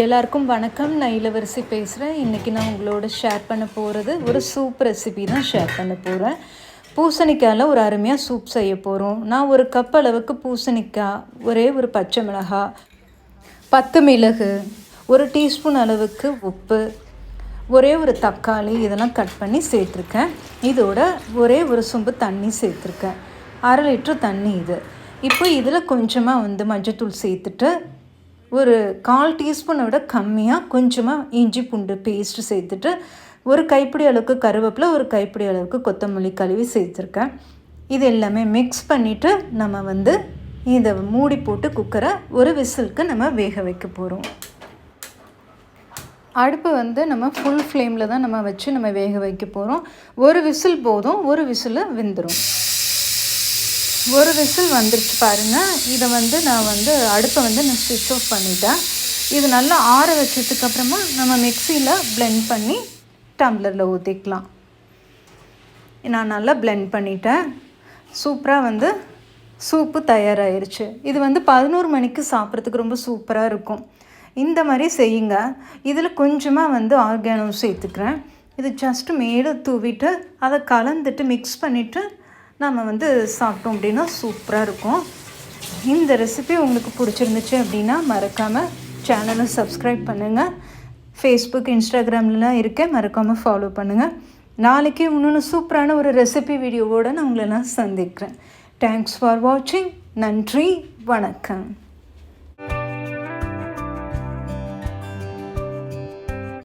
எல்லாருக்கும் வணக்கம். நான் இளவரசி பேசுகிறேன் இன்றைக்கி நான் உங்களோட ஷேர் பண்ண போகிறது ஒரு சூப் ரெசிபி தான் ஷேர் பண்ண போகிறேன் பூசணிக்காயில் ஒரு அருமையாக சூப் செய்ய போகிறோம் நான் ஒரு கப் அளவுக்கு பூசணிக்காய் ஒரே ஒரு பச்சை மிளகாய் பத்து மிளகு ஒரு டீஸ்பூன் அளவுக்கு உப்பு ஒரே ஒரு தக்காளி இதெல்லாம் கட் பண்ணி சேர்த்துருக்கேன். இதோட ஒரே ஒரு சொம்பு தண்ணி சேர்த்துருக்கேன். அரை லிட்ரு தண்ணி இது. இப்போ இதில் கொஞ்சமாக வந்து மஞ்சத்தூள் சேர்த்துட்டு ஒரு கால் டீஸ்பூனை விட கம்மியாக கொஞ்சமாக இஞ்சி பூண்டு பேஸ்ட்டு சேர்த்துட்டு ஒரு கைப்பிடி அளவுக்கு கருவேப்பிலை ஒரு கைப்பிடி அளவுக்கு கொத்தமல்லி கழுவி சேர்த்துருக்கேன். இது எல்லாமே மிக்ஸ் பண்ணிவிட்டு நம்ம வந்து இதை மூடி போட்டு குக்கரை ஒரு விசிலுக்கு நம்ம வேக வைக்க போகிறோம் அடுப்பு வந்து நம்ம ஃபுல் ஃப்ளேமில் தான் நம்ம வச்சு நம்ம வேக வைக்க போகிறோம் ஒரு விசில் போதும் ஒரு விசில் வெந்துடும் ஒரு விசில் வந்துருச்சு பாருங்கள் இதை வந்து நான் வந்து அடுப்பை வந்து நான் ஸ்விட்ச் ஆஃப் பண்ணிட்டேன். இது நல்லா ஆற வச்சதுக்கப்புறமா நம்ம மிக்சியில் பிளெண்ட் பண்ணி டம்ளரில் ஊற்றிக்கலாம் நான் நல்லா பிளெண்ட் பண்ணிட்டேன். சூப்பராக வந்து சூப்பு தயாராகிருச்சு இது வந்து பதினோரு மணிக்கு சாப்பிட்றதுக்கு ரொம்ப சூப்பராக இருக்கும். இந்த மாதிரி செய்யுங்க. இதில் கொஞ்சமாக வந்து ஆர்கானோ சேர்த்துக்கிறேன். இது ஜஸ்ட்டு மேலே தூவிட்டு அதை கலந்துட்டு மிக்ஸ் பண்ணிவிட்டு நம்ம வந்து சாப்பிட்டோம் அப்படின்னா சூப்பராக இருக்கும். இந்த ரெசிபி உங்களுக்கு பிடிச்சிருந்துச்சு அப்படின்னா மறக்காமல் சேனலை சப்ஸ்கிரைப் பண்ணுங்கள் ஃபேஸ்புக் இன்ஸ்டாகிராம்லாம் இருக்கேன். மறக்காமல் ஃபாலோ பண்ணுங்கள் நாளைக்கு இன்னொன்று சூப்பரான ஒரு ரெசிபி வீடியோவோடு நான் உங்களை நான் சந்திக்கிறேன். தேங்க்ஸ் ஃபார் வாட்சிங் நன்றி. வணக்கம்.